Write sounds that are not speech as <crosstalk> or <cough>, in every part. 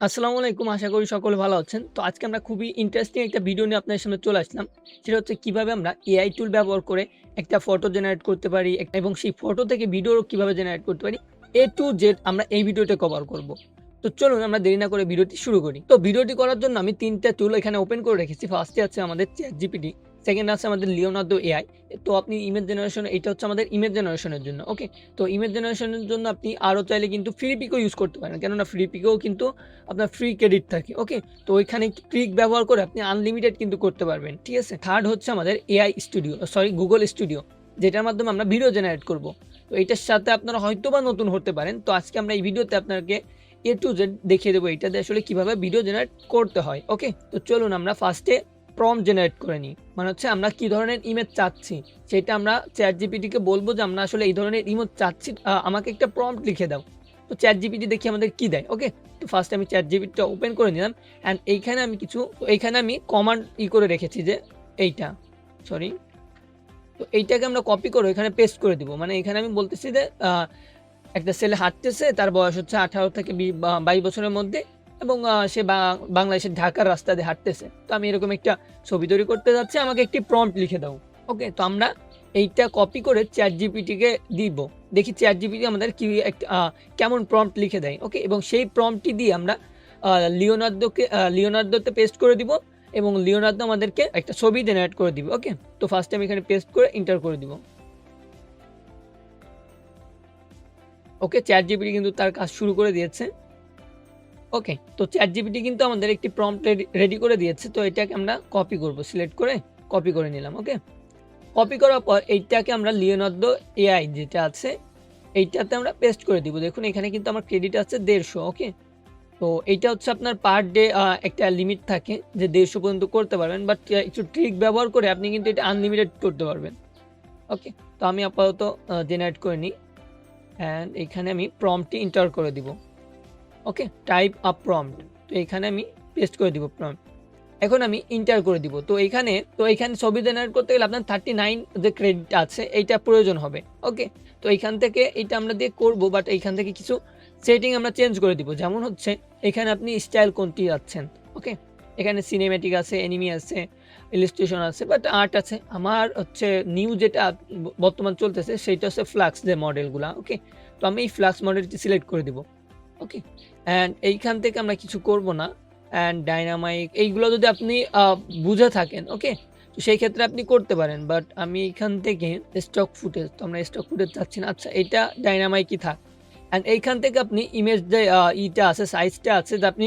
আসসালামু আলাইকুম। আশা করি সকলে ভালো আছেন। তো আজকে আমরা খুবই ইন্টারেস্টিং একটা ভিডিও নিয়ে আপনাদের সামনে চলে আসলাম। সেটা হচ্ছে কীভাবে আমরা এআই টুল ব্যবহার করে একটা ফটো জেনারেট করতে পারি এবং সেই ফটো থেকে ভিডিও কীভাবে জেনারেট করতে পারি। এ টু জেড আমরা এই ভিডিওতে কভার করব। তো চলুন আমরা দেরি না করে ভিডিওটি শুরু করি। তো ভিডিওটি করার জন্য আমি ৩ টা টুল এখানে ওপেন করে রেখেছি। ফার্স্টে আছে আমাদের ChatGPT, সেকেন্ড আছে আমাদের লিওনার্দো এআই তো আপনি ইমেজ জেনারেশন এটা হচ্ছে আমাদের ইমেজ জেনারেশনের জন্য। ওকে? তো ইমেজ জেনারেশনের জন্য আপনি আরও চাইলে কিন্তু ফ্রি পিকও ইউজ করতে পারেন। কেননা ফ্রি পিকেও কিন্তু আপনার ফ্রি ক্রেডিট থাকে। ওকে? তো ওইখানে ট্রিক ব্যবহার করে আপনি আনলিমিটেড কিন্তু করতে পারবেন। ঠিক আছে? থার্ড হচ্ছে আমাদের AI studio sorry Google studio যেটার মাধ্যমে আমরা ভিডিও জেনারেট করব। তো এটার সাথে আপনারা হয়তো বা নতুন হতে পারেন। তো আজকে আমরা এই ভিডিওতে আপনাকে এ টু জেড দেখিয়ে দেবো, এইটাতে আসলে কীভাবে ভিডিও জেনারেট করতে হয়। ওকে? তো চলুন আমরা ফার্স্টে প্রম্পট জেনারেট করে নিই। মানে হচ্ছে আমরা কি ধরনের ইমেজ চাচ্ছি সেটা আমরা চ্যাট জিপিটিকে বলব যে আমরা আসলে এই ধরনের ইমেজ চাচ্ছি আমাকে একটা প্রম্পট লিখে দাও। তো চ্যাট জিপিটি দেখি আমাদের কি দেয়। ওকে? তো ফার্স্টে আমি চ্যাট টা ওপেন করে নিলাম অ্যান্ড এইখানে আমি কিছু, এইখানে আমি কমান্ড ই করে রেখেছি যে এইটা সরি। তো এইটাকে আমরা কপি করে এখানে পেস্ট করে দিব। মানে এখানে আমি বলতেছি যে একটা ছেলে হাঁটতেছে, তার বয়স হচ্ছে ১৮ থেকে বি, বা ২২ বছরের মধ্যে এবং সে বাংলাদেশের ঢাকার রাস্তা দিয়ে হাঁটতেছে। তো আমি এরকম একটা ছবি তৈরি করতে যাচ্ছি, আমাকে একটি প্রম্পট লিখে দাও। ওকে? তো আমরা এইটা কপি করে চ্যাট জিপিটিকে দিব। দেখি চ্যাট জিপিটি আমাদের কি একটা কেমন প্রম্পট লিখে দেয়। ওকে? এবং সেই প্রম্পটটি দিয়ে আমরা লিওনার্দোকে Leonardo কে আ Leonardo তে পেস্ট করে দিব এবং লিওনার্দো আমাদেরকে একটা ছবি জেনারেট করে দিবে। ওকে? তো ফার্স্টে আমি এখানে পেস্ট করে এন্টার করে দিব। ওকে? চ্যাট জিপিটি কিন্তু তার কাজ শুরু করে দিয়েছে। ওকে? তো ChatGPT কিন্তু আমাদের একটি প্রম্পট রেডি করে দিয়েছে। তো এটাকে আমরা কপি করব। সিলেক্ট করে কপি করে নিলাম। ওকে? কপি করার পর এইটাকে আমরা Leonardo AI যেটা আছে, এইটাতে আমরা পেস্ট করে দিব। দেখুন, এখানে কিন্তু আমার ক্রেডিট আছে ১৫০ ওকে? তো এইটা হচ্ছে আপনার পার ডে একটা লিমিট থাকে যে ১৫০ পর্যন্ত করতে পারবেন। বাট একটু ট্রিক ব্যবহার করে আপনি কিন্তু এটা আনলিমিটেড করতে পারবেন। ওকে? তো আমি আপাতত জেনারেট করে নিই। অ্যান্ড এখানে আমি প্রম্পটটি এন্টার করে দিব। ওকে? Type a prompt. তো এখানে আমি পেস্ট করে দিব প্রম্পট। এখন আমি ইন্টার করে দিব। তো এইখানে তো এইখানে ছবি জেনারেট করতে গেলে আপনার 39 যে ক্রেডিট আছে এইটা প্রয়োজন হবে। ওকে? তো এইখান থেকে এইটা আমরা দিয়ে করব বাট এইখান থেকে কিছু সেটিং আমরা চেঞ্জ করে দিব। যেমন হচ্ছে এখানে আপনি স্টাইল কোনটি যাচ্ছেন। ওকে? এখানে সিনেমেটিক আছে, অ্যানিমে আছে, ইলাস্ট্রেশন আছে বাট আর্ট আছে। আমার হচ্ছে নিউ যেটা বর্তমান চলতেছে সেইটা হচ্ছে ফ্লাক্স যে মডেলগুলা। ওকে? তো আমি এই ফ্লাক্স মডেলটি সিলেক্ট করে দিব। ওকে? অ্যান্ড এইখান থেকে আমরা কিছু করব না। অ্যান্ড ডাইনামাইক এইগুলো যদি আপনি বুঝে থাকেন। ওকে? তো সেই ক্ষেত্রে আপনি করতে পারেন। বাট আমি এইখান থেকে স্টক ফুটেজ তো আমরা স্টক ফুটেজ চাচ্ছি না। আচ্ছা এটা ডাইনামাইকই থাক। অ্যান্ড এইখান থেকে আপনি ইমেজ যে ইটা আছে সাইজটা আছে যে আপনি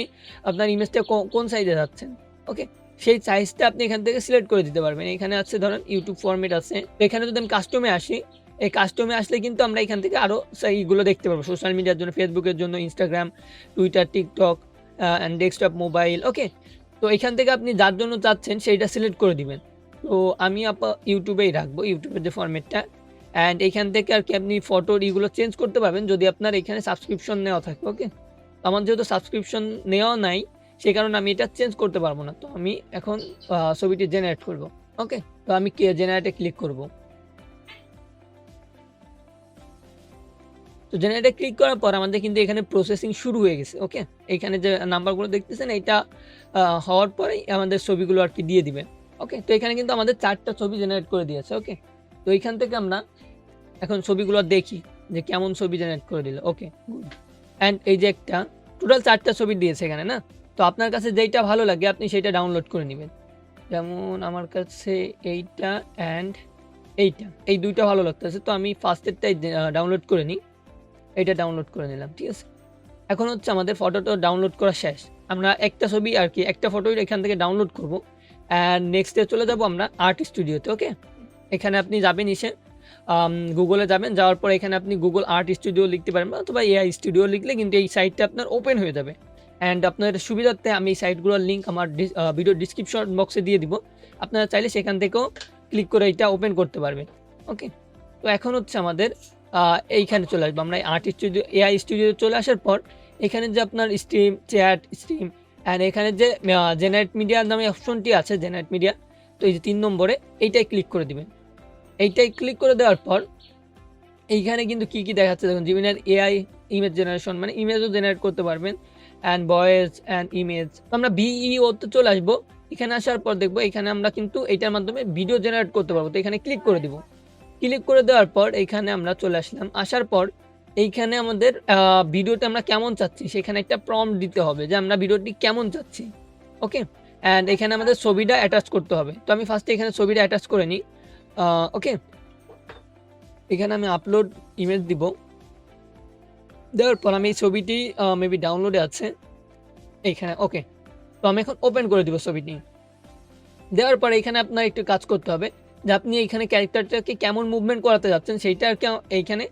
আপনার ইমেজটা কোন সাইজে চাচ্ছেন। ওকে? সেই সাইজটা আপনি এখান থেকে সিলেক্ট করে দিতে পারবেন। এখানে আছে ধরেন ইউটিউব ফরম্যাট আছে। এখানে যদি আমি কাস্টমে আসি, এই কাস্টমে আসলে কিন্তু আমরা এখান থেকে আরও সেইগুলো দেখতে পারব। সোশ্যাল মিডিয়ার জন্য ফেসবুকের জন্য Instagram Twitter TikTok and desktop mobile. Okay? তো এখান থেকে আপনি যার জন্য চাচ্ছেন সেইটা সিলেক্ট করে দিবেন। তো আমি আপা ইউটিউবেই রাখব। ইউটিউবের যে ফরম্যাটটা। অ্যান্ড এখান থেকে আর কি আপনি ফটোর ইগুলো চেঞ্জ করতে পারবেন যদি আপনার এখানে সাবস্ক্রিপশন নেওয়া থাকে। ওকে? আমার যেহেতু সাবস্ক্রিপশন নেওয়া নাই সে কারণে আমি এটা চেঞ্জ করতে পারব না। তো আমি এখন ছবিটি জেনারেট করব। ওকে? তো আমি জেনারেটে ক্লিক করব। তো জেনারেটে ক্লিক করার পর আমাদের কিন্তু এখানে প্রসেসিং শুরু হয়ে গেছে। ওকে? এইখানে যে নাম্বারগুলো দেখতেছেন, এইটা হওয়ার পরেই আমাদের ছবিগুলো আর কি দিয়ে দিবে। ওকে? তো এখানে কিন্তু আমাদের চারটা ছবি জেনারেট করে দিয়েছে। ওকে? তো এইখান থেকে আমরা এখন ছবিগুলো দেখি যে কেমন ছবি জেনারেট করে দিল। Okay good. অ্যান্ড এই যে একটা টোটাল চারটা ছবি দিয়েছে এখানে, না? তো আপনার কাছে যেইটা ভালো লাগে, আপনি সেইটা ডাউনলোড করে নেবেন যেমন আমার কাছে এইটা অ্যান্ড এইটা। এই দুইটা ভালো লাগতেছে। তো আমি ফার্স্টেরটাই ডাউনলোড করে নিই। এইটা ডাউনলোড করে নিলাম। ঠিক আছে? এখন হচ্ছে আমাদের ফটোটা ডাউনলোড করা শেষ। আমরা একটা ছবি আর কি, একটা ফটোই এখান থেকে ডাউনলোড করব। অ্যান্ড নেক্সট চলে যাব আমরা আর্ট স্টুডিওতে। ওকে? এখানে আপনি যাবেন এসে গুগলে যাবেন। যাওয়ার পর এখানে আপনি গুগল আর্ট স্টুডিও লিখতে পারেন অথবা এআই স্টুডিও লিখলে কিন্তু এই সাইটটা আপনার ওপেন হয়ে যাবে। অ্যান্ড আপনার সুবিধার্থে আমি এই সাইটগুলোর লিঙ্ক আমার ভিডিও ডেসক্রিপশন বক্সে দিয়ে দিব। আপনারা চাইলে সেখান থেকেও ক্লিক করে এটা ওপেন করতে পারবেন। ওকে? তো এখন হচ্ছে আমাদের এইখানে চলে আসব। আমরা আর্ট স্টুডিও এআই স্টুডিওতে চলে আসার পর এখানে যে আপনার স্ট্রিম, চ্যাট, স্ট্রিম অ্যান্ড এখানে যে জেনারেট মিডিয়া নামে অপশনটি আছে জেনারেট মিডিয়া। তো এই যে তিন নম্বরে এইটাই ক্লিক করে দিবেন। এইটাই ক্লিক করে দেওয়ার পর এইখানে কিন্তু কি, কি দেখাচ্ছে দেখুন Gemini এআই ইমেজ জেনারেশন মানে ইমেজও জেনারেট করতে পারবেন। অ্যান্ড ভয়েস অ্যান্ড ইমেজ আমরা বিইও তে চলে আসব এখানে আসার পর দেখব এখানে আমরা কিন্তু এটার মাধ্যমে ভিডিও জেনারেট করতে পারব তো এখানে ক্লিক করে দিব ক্লিক করে দেওয়ার পর এখানে আমরা চলে আসলাম। আসার পর এইখানে আমাদের ভিডিওতে আমরা কেমন চাচ্ছি সেখানে একটা প্রম্পট দিতে হবে যে আমরা ভিডিওটি কেমন চাচ্ছি। ওকে অ্যান্ড এখানে আমাদের ছবিটা অ্যাটাচ করতে হবে। তো আমি ফার্স্টে এখানে ছবিটা অ্যাটাচ করে নিই। ওকে এখানে আমি আপলোড ইমেজ দিব। দেওয়ার পর আমি এই ছবিটি মেবি ডাউনলোডে আছে। এইখানে ওকে তো আমি এখন ওপেন করে দিব ছবিটি। দেওয়ার পর এখানে আপনার একটু কাজ করতে হবে। যে আপনি এইখানে ক্যারেক্টারটাকে কেমন মুভমেন্ট করাতে যাচ্ছেন সেইটা আর কি এইখানে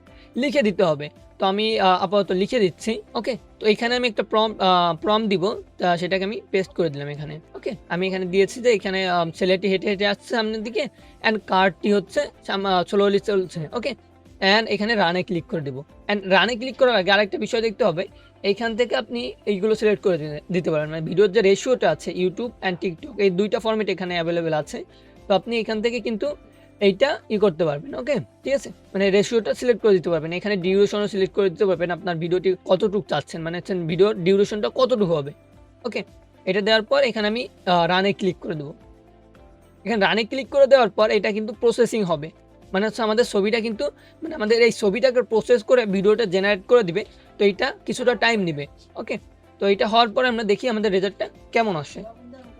লিখে দিতে হবে। তো আমি আপাতত লিখে দিচ্ছি ওকে তো এখানে আমি একটা প্রম প্রম দিব, তা সেটাকে আমি পেস্ট করে দিলাম এখানে ওকে আমি এখানে দিয়েছি যে এখানে ছেলেটি হেঁটে হেঁটে আসছে সামনের দিকে অ্যান্ড কারটি হচ্ছে স্লোলি চলছে ওকে অ্যান্ড এখানে রানে ক্লিক করে দেবো। অ্যান্ড রানে ক্লিক করার আগে আরেকটা বিষয় দেখতে হবে, এইখান থেকে আপনি এইগুলো সিলেক্ট করে দিতে পারেন। মানে ভিডিওর যে রেশিওটা আছে ইউটিউব অ্যান্ড টিকটক এই দুইটা ফর্মেট এখানে অ্যাভেলেবেল আছে। তো আপনি এখান থেকে কিন্তু এইটা ই করতে পারবেন ওকে ঠিক আছে? মানে রেশিওটা সিলেক্ট করে দিতে পারবেন। এখানে ডিউরেশনও সিলেক্ট করে দিতে পারবেন। আপনার ভিডিওটি কতটুকু চাচ্ছেন? মানে হচ্ছে ভিডিওর ডিউরেশনটা কতটুকু হবে? ওকে এটা দেওয়ার পর এখানে আমি রানে ক্লিক করে দেবো। এখানে রানে ক্লিক করে দেওয়ার পর এটা কিন্তু প্রসেসিং হবে। মানে হচ্ছে আমাদের ছবিটা কিন্তু মানে আমাদের এই ছবিটাকে প্রসেস করে ভিডিওটা জেনারেট করে দিবে। তো এইটা কিছুটা টাইম নেবে ওকে তো এটা হওয়ার পরে আমরা দেখি আমাদের রেজাল্টটা কেমন আসে।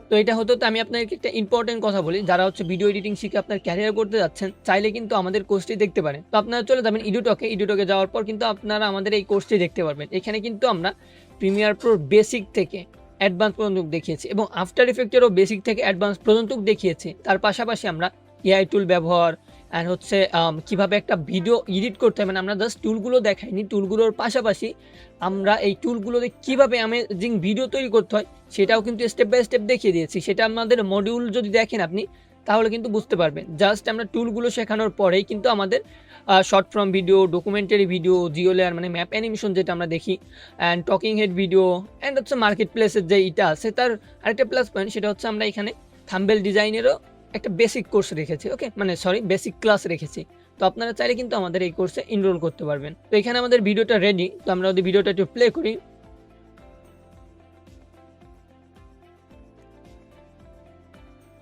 তো এটা হতো তো আমি আপনাদেরকে একটা ইম্পর্টেন্ট কথা বলি। যারা হচ্ছে ভিডিও এডিটিং শিখে আপনার ক্যারিয়ার করতে যাচ্ছেন, চাইলে কিন্তু আমাদের কোর্সটি দেখতে পারেন। তো আপনারা চলে যাবেন ইডুটকে ইডুটকে যাওয়ার পর কিন্তু আপনারা আমাদের এই কোর্সটি দেখতে পারবেন। এখানে কিন্তু আমরা প্রিমিয়ার প্রোর বেসিক থেকে অ্যাডভান্স পর্যন্ত দেখিয়েছি এবং আফটার ইফেক্টেরও বেসিক থেকে অ্যাডভান্স পর্যন্ত দেখিয়েছি। তার পাশাপাশি আমরা এআই টুল ব্যবহার অ্যান্ড হচ্ছে কীভাবে একটা ভিডিও এডিট করতে হয় মানে আমরা জাস্ট টুলগুলো দেখাইনি টুলগুলোর পাশাপাশি আমরা এই টুলগুলোতে কীভাবে অ্যামেজিং ভিডিও তৈরি করতে হয়, সেটাও কিন্তু স্টেপ বাই স্টেপ দেখিয়ে দিয়েছি। সেটা আমাদের মডিউল যদি দেখেন আপনি, তাহলে কিন্তু বুঝতে পারবেন। জাস্ট আমরা টুলগুলো শেখানোর পরেই কিন্তু আমাদের short form video documentary video geo layer মানে ম্যাপ অ্যানিমেশন যেটা আমরা দেখি and talking head video and হচ্ছে মার্কেট প্লেসের যে ইটা আছে, তার আরেকটা প্লাস পয়েন্ট সেটা হচ্ছে আমরা এখানে থাম্বেল ডিজাইনেরও একটা বেসিক কোর্স রেখেছি ওকে মানে সরি বেসিক ক্লাস রেখেছি। তো আপনারা চাইলে কিন্তু আমাদের এই কোর্সে এনরোল করতে পারবেন। তো এখানে আমাদের ভিডিওটা রেডি তো আমরা যদি ভিডিওটা একটু প্লে করি।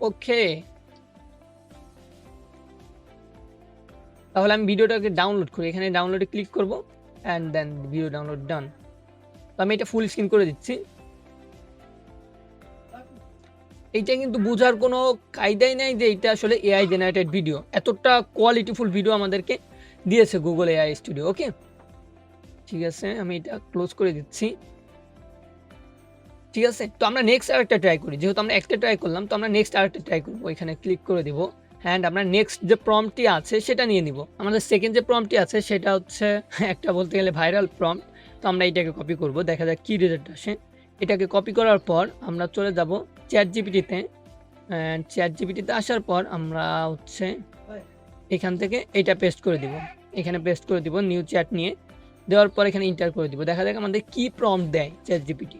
ওকে তাহলে আমি ভিডিওটাকে ডাউনলোড করি। এখানে ডাউনলোডে ক্লিক করব and then video download done তো আমি এটা ফুল স্ক্রিন করে দিচ্ছি। এইটা কিন্তু বোঝার কোনো কায়দাই নাই যে এটা আসলে এআই জেনারেটেড ভিডিও এতটা কোয়ালিটিফুল ভিডিও আমাদেরকে দিয়েছে গুগল এআই স্টুডিও ওকে ঠিক আছে, আমি এটা ক্লোজ করে দিচ্ছি। ঠিক আছে, তো আমরা নেক্সট আরেকটা ট্রাই করি। যেহেতু আমরা একটা ট্রাই করলাম, তো আমরা নেক্সট আরেকটা ট্রাই করব। এখানে ক্লিক করে দিব। অ্যান্ড আমরা নেক্সট যে প্রম্পটি আছে, সেটা নিয়ে নিব। আমাদের সেকেন্ড যে প্রম্পটি আছে, সেটা হচ্ছে <laughs> একটা বলতে গেলে ভাইরাল প্রম্পট তো আমরা এটাকে কপি করব। দেখা যাক কী রেজাল্ট আসে। এটাকে কপি করার পর আমরা চলে যাব চ্যাট জিপিটিতে চ্যাট জিপিটিতে আসার পর আমরা হচ্ছে এখান থেকে এটা পেস্ট করে দিব। এখানে পেস্ট করে দিব নিউ চ্যাট নিয়ে। দেওয়ার পর এখানে ইন্টার করে দিব। দেখা যাক আমাদের কি প্রম্পট দেয় চ্যাট জিপিটি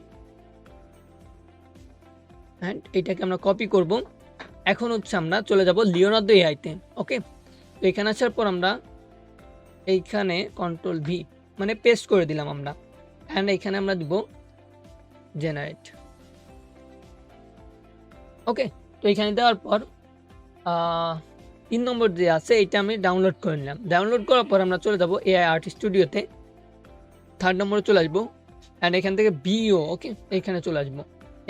অ্যান্ড এটাকে আমরা কপি করব। এখন হচ্ছে আমরা চলে যাব লিওনার্দো এআইতে ওকে তো এখানে আসার পর আমরা এইখানে কন্ট্রোল ভি মানে পেস্ট করে দিলাম আমরা। অ্যান্ড এখানে আমরা দিব জেনারেট। ওকে, তো এখানে দেওয়ার পর তিন নম্বর যে আছে এটা আমি ডাউনলোড করে নিলাম। ডাউনলোড করার পর আমরা চলে যাব এআই আর্ট স্টুডিওতে থার্ড নম্বরে চলে আসব। অ্যান্ড এখান থেকে বিও ওকে, এখানে চলে আসব।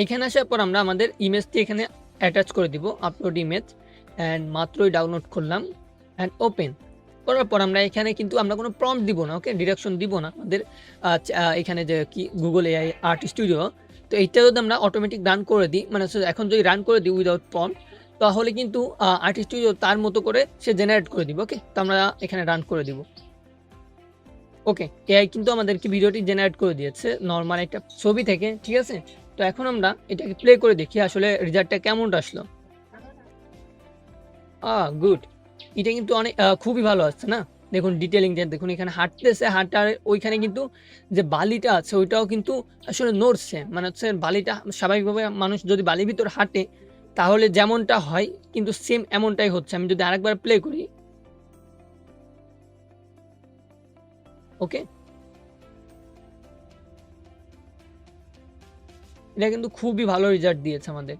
এখানে আসার পর আমরা আমাদের ইমেজটি এখানে অ্যাটাচ করে দিব আপলোড ইমেজ অ্যান্ড মাত্রই ডাউনলোড করলাম। অ্যান্ড ওপেন করার পর আমরা এখানে কিন্তু আমরা কোনো প্রম্পট দিব না ওকে ডিরেকশন দিব না। আমাদের এখানে যে কি গুগল এআই আর্ট স্টুডিও তো এইটা যদি আমরা অটোমেটিক রান করে দিই মানে এখন যদি রান করে দিই উইদাউট প্রম্পট তাহলে কিন্তু আর্ট স্টুডিও তার মতো করে সে জেনারেট করে দিব ওকে তো আমরা এখানে রান করে দিব। ওকে এআই কিন্তু আমাদেরকে ভিডিওটি জেনারেট করে দিয়েছে নর্মাল একটা ছবি থেকে, ঠিক আছে? তো এখন আমরা এটাকে প্লে করে দেখি আসলে রেজাল্টটা কেমন আসলো। আহ গুড এটা কিন্তু অনেক খুবই ভালো আসছে, না? দেখুন ডিটেলিং দেখুন, এখানে হাঁটতেছে, হাঁটার ওইখানে কিন্তু যে বালিটা আছে, ওইটাও কিন্তু আসলে নড়ছে। মানে হচ্ছে বালিটা, স্বাভাবিকভাবে মানুষ যদি বালির ভিতর হাঁটে, তাহলে যেমনটা হয়, কিন্তু সেম এমনটাই হচ্ছে। আমি যদি আরেকবার প্লে করি। ওকে এটা কিন্তু খুবই ভালো রেজাল্ট দিয়েছে আমাদের।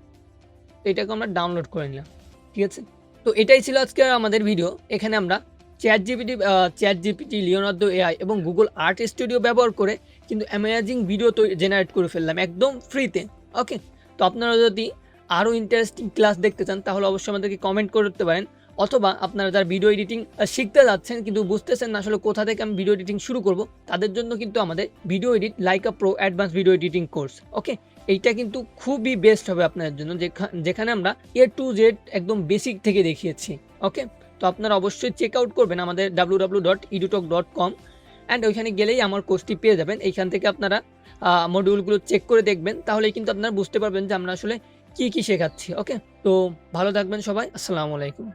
এটাকে আমরা ডাউনলোড করে নিলাম। ঠিক আছে? তো এটাই ছিল আজকে আমাদের ভিডিও এখানে আমরা ChatGPT ChatGPT Leonardo AI এবং গুগল আর্ট স্টুডিও ব্যবহার করে কিন্তু অ্যামেজিং ভিডিও তো জেনারেট করে ফেললাম একদম ফ্রিতে ওকে তো আপনারা যদি আরও ইন্টারেস্টিং ক্লাস দেখতে চান, তাহলে অবশ্যই আমাদেরকে কমেন্ট করতে পারেন। অথবা আপনারা যারা ভিডিও এডিটিং শিখতে যাচ্ছেন কিন্তু বুঝতেছেন না আসলে কোথা থেকে আমি ভিডিও এডিটিং শুরু করব, তাদের জন্য কিন্তু আমাদের video edit like a pro advance video editing course okay এইটা কিন্তু খুবই বেস্ট হবে আপনাদের জন্য, যেখা- যেখানে আমরা এ টু জেড একদম বেসিক থেকে দেখিয়েছি ওকে তো আপনারা অবশ্যই চেক আউট করবেন আমাদের W W dot edutalk dot com and ওইখানে গেলেই আমার কোর্সটি পেয়ে যাবেন। এইখান থেকে আপনারা মডিউলগুলো চেক করে দেখবেন, তাহলেই কিন্তু আপনারা বুঝতে পারবেন যে আমরা আসলে কী কী শেখাচ্ছি ওকে তো ভালো থাকবেন সবাই, আসসালামু আলাইকুম।